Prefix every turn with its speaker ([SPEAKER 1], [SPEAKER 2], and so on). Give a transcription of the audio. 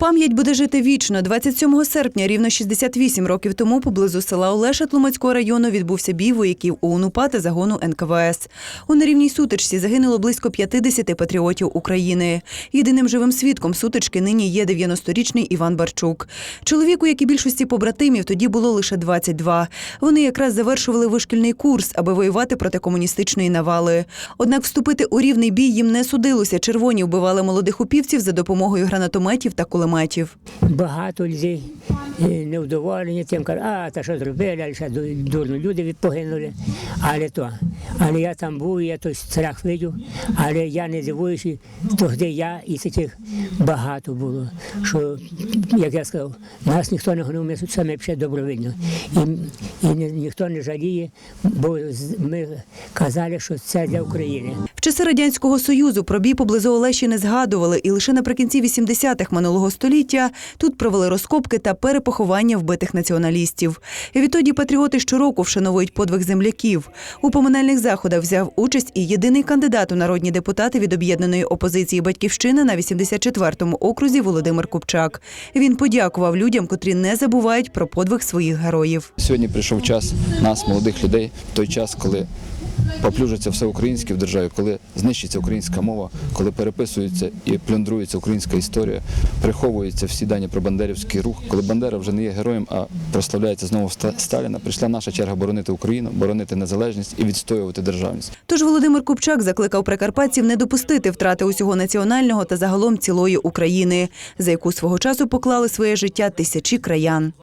[SPEAKER 1] Пам'ять буде жити вічно. 27 серпня, рівно 68 років тому, поблизу села Олеша Тлумацького району відбувся бій вояків ОУН-УПА та загону НКВС. У нерівній сутичці загинуло близько 50 патріотів України. Єдиним живим свідком сутички нині є 90-річний Іван Барчук. Чоловіку, як і більшості побратимів, тоді було лише 22. Вони якраз завершували вишкільний курс, аби воювати проти комуністичної навали. Однак вступити у рівний бій їм не судилося. Червоні вбивали молодих упівців за допомогою гранатометів та кулеметів.
[SPEAKER 2] Багато людей е, невдоволені тим, кажуть, а та що зробили, а ще дурно люди погинули. Але то, але я там був, я той страх видів, але я не дивуюся, тоді я і таких багато було. Що, як я сказав, нас ніхто не гонив, ми саме ще добровільно. І, і ні- ніхто не жаліє, бо ми казали, що це для України.
[SPEAKER 1] В часи радянського союзу про бій поблизу Олеші не згадували, і лише наприкінці 80-х минулого століття тут провели розкопки та перепоховання вбитих націоналістів. І відтоді патріоти щороку вшановують подвиг земляків. У поминальних заходах взяв участь і єдиний кандидат у народні депутати від об'єднаної опозиції Батьківщина на 84-му окрузі Володимир Купчак. Він подякував людям, котрі не забувають про подвиг своїх героїв.
[SPEAKER 3] Сьогодні прийшов час нас, молодих людей, в той час, коли поплюжиться все українське в державі, коли знищиться українська мова, коли переписується і плюндрується українська історія, приховуються всі дані про бандерівський рух, коли Бандера вже не є героєм, а прославляється знову Сталіна. Прийшла наша черга боронити Україну, боронити незалежність і відстоювати державність.
[SPEAKER 1] Тож Володимир Купчак закликав прикарпатців не допустити втрати усього національного та загалом цілої України, за яку свого часу поклали своє життя тисячі краян.